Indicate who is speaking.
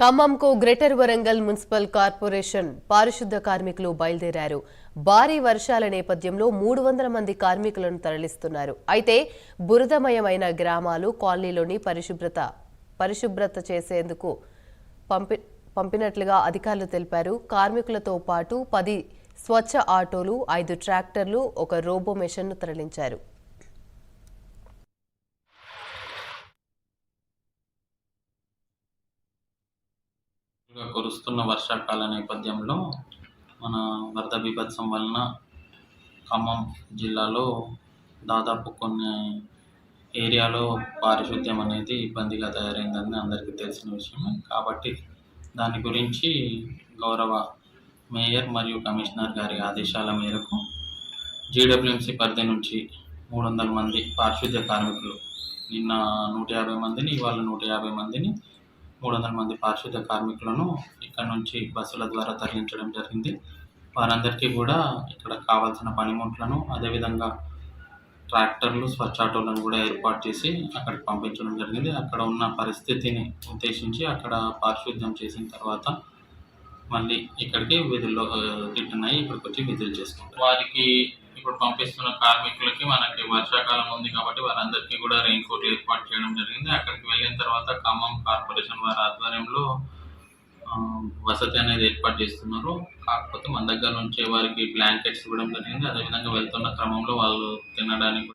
Speaker 1: ఖమ్మంకు greater Warangal municipal corporation పారిశుద్ధ కార్మికులు బయలుదేరారు. భారీ వర్షాల నేపథ్యంలో మూడు వందల మంది కార్మికులను తరలిస్తున్నారు. అయితే బురదమయమైన గ్రామాలు కాలనీలోని పరిశుభ్రత పరిశుభ్రత చేసేందుకు పంపి పంపినట్లుగా అధికారులు తెలిపారు. కార్మికులతో పాటు పది స్వచ్ఛ ఆటోలు ఐదు ట్రాక్టర్లు ఒక రోబో మెషన్ను తరలించారు.
Speaker 2: కురుస్తున్న వర్షాకాల నేపథ్యంలో మన వరద బీభత్సం వలన ఖమ్మం జిల్లాలో దాదాపు కొన్ని ఏరియాలో పారిశుద్ధ్యం అనేది ఇబ్బందిగా తయారైందని అందరికీ తెలిసిన విషయమే కాబట్టి దాని గురించి గౌరవ మేయర్ మరియు కమిషనర్ గారి ఆదేశాల మేరకు జీడబ్ల్యూఎంసీ పరిధి నుంచి మూడు వందల మంది పారిశుద్ధ్య కార్మికులు నిన్న నూట యాభై మందిని ఇవాళ నూట యాభై మందిని మూడు వందల మంది పారిశుద్ధ కార్మికులను ఇక్కడ నుంచి బస్సుల ద్వారా తరలించడం జరిగింది. వారందరికీ కూడా ఇక్కడ కావాల్సిన పనిముట్లను అదేవిధంగా ట్రాక్టర్లు స్వచ్ఛ ఆటోలను కూడా ఏర్పాటు చేసి అక్కడికి పంపించడం జరిగింది. అక్కడ ఉన్న పరిస్థితిని ఉద్దేశించి అక్కడ పారిశుద్ధ్యం చేసిన తర్వాత మళ్ళీ ఇక్కడికి విధుల్లో రిటర్న్ అయ్యి ఇక్కడికి వచ్చి విధులు చేసుకుంటారు. వారికి ఇప్పుడు పంపిస్తున్న కార్మికులకి మనకి వర్షాకాలం ఉంది కాబట్టి వారందరికీ కూడా రెయిన్ కోట్లు ఏర్పాటు చేయడం జరిగింది. అక్కడికి వెళ్ళిన తర్వాత ఖమ్మం కార్పొరేషన్ వారి ఆధ్వర్యంలో వసతి అనేది ఏర్పాటు చేస్తున్నారు. కాకపోతే మన దగ్గర నుంచే వారికి బ్లాంకెట్స్ ఇవ్వడం జరిగింది. అదేవిధంగా వెళ్తున్న క్రమంలో వాళ్ళు తినడానికి